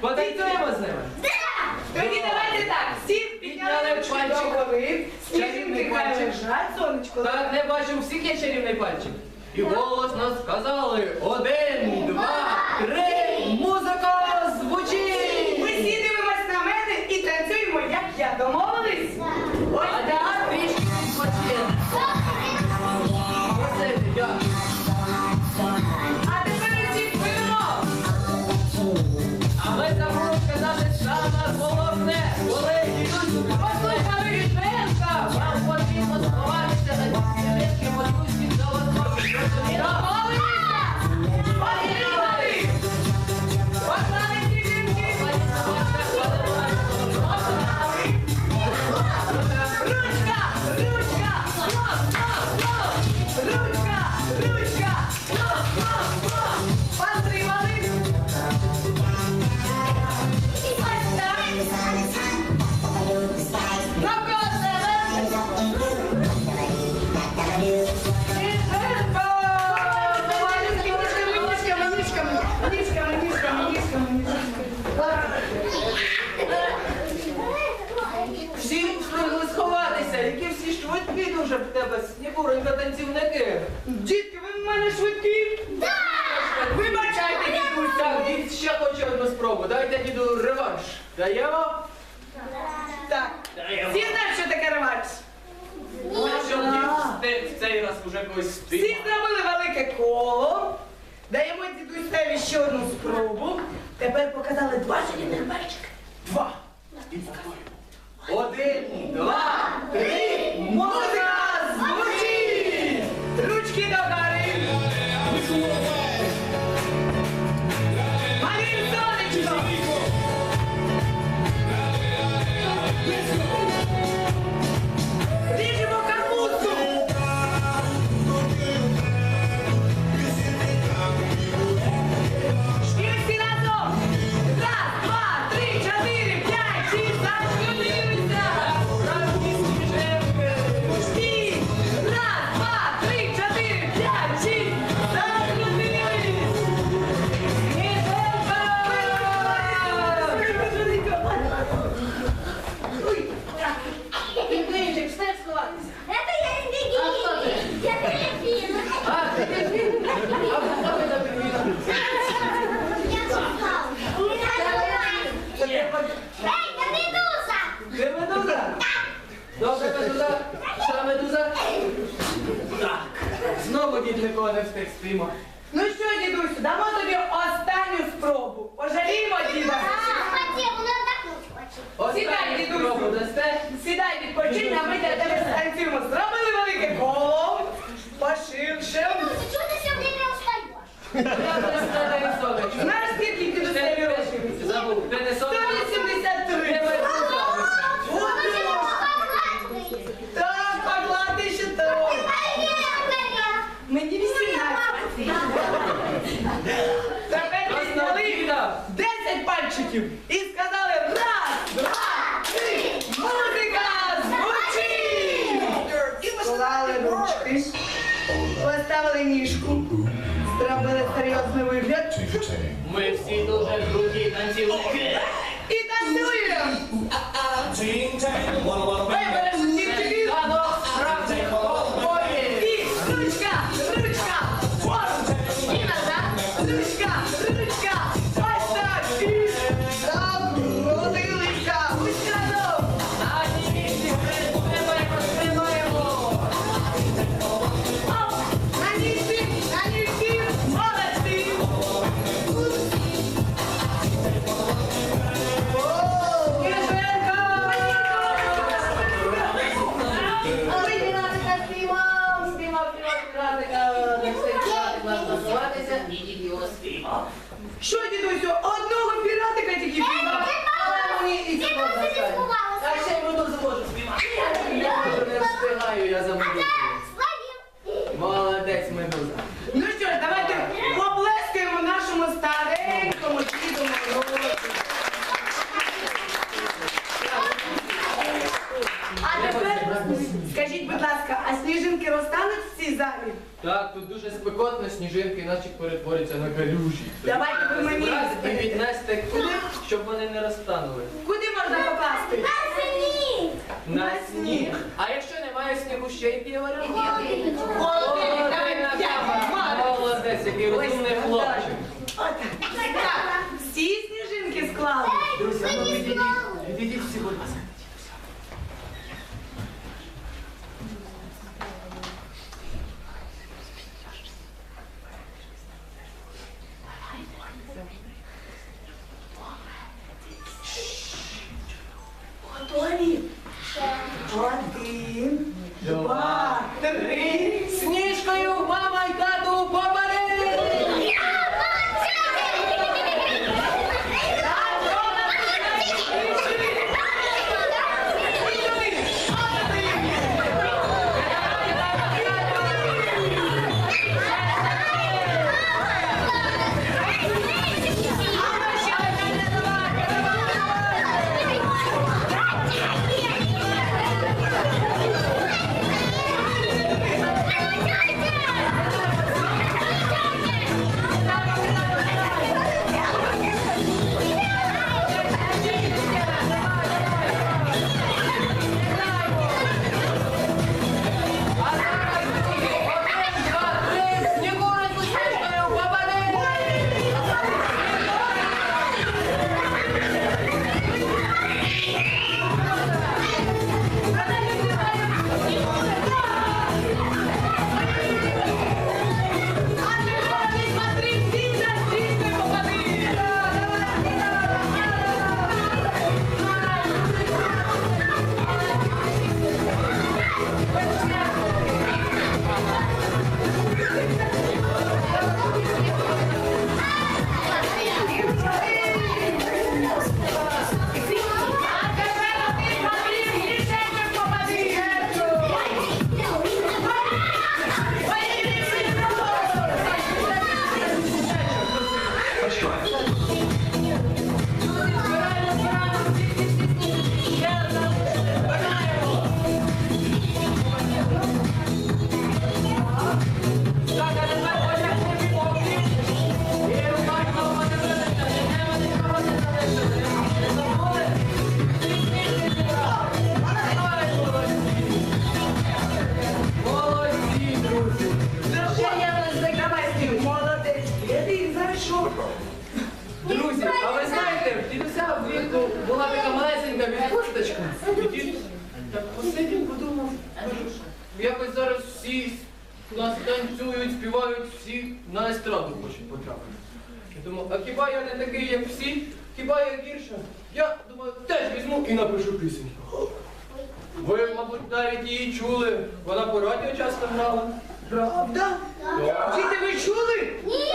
Потанцюємо з ними. Тоді давайте так. Всі підняли пальчик. голови. Сніжинки хай пальчик. лежать, сонечко. Так, не бачу, всіх є чарівний пальчик. І голосно сказали один, два, три, Well, дуже в тебе, снігуренька танцівники. Дітки, ви в мене швидкі? Вибачайте, дідусь. Так, дід ще хоче одну спробу. Дайте діду реванш. Даємо? Так, Даємо. всі знають, що таке реванш? Щоб дід встиг в цей раз уже когось Всі спіймав. зробили велике коло. Даємо дідусеві ще одну спробу. Тепер показали два чарівних пальчики. Два. Один, два, Это я не беги. Я дельфин. А, ти пінгвін? А, ви на. Я. У меня давай. Эй, я медуза. Ти медуза? Добре, медуза. Що медуза? Так. Знову дід нікого не встиг спіймати. Ручки, поставили ніжку, зробили серйозний вигляд. Ми всі дуже круті танцівники. і танцюємо! Піратик нас називатися, і дід його спіймав. Що, дідусю, одного піратика тільки піймав? Але мені і цього достатньо. А ще й медузу можу спіймати. Я не встигаю, я за. Молодець, медуза. Ну що ж, давайте поплескаємо нашому старенькому діду Морозу. А тепер скажіть, будь ласка, а сніжинки розтануть в цій залі? Так, тут дуже спекотно, сніжинки наче перетворяться на калюжі. Давайте ви мені. Зібрати і віднести куди? щоб вони не розтанули. Куди можна попасти? На сніг. А якщо немає снігу, ще й. Молодець, давай Молодець. Молодець, який розумний хлопчик. Отак. Танцюють, співають, всі на естраду хочуть потрапити. Я думаю, а хіба я не такий, як всі? Хіба я гірше? Я думаю, теж візьму і напишу пісеньку. Ви, мабуть, навіть її чули. Вона по радіо часто грала. Правда? Діти, ви чули? Ні!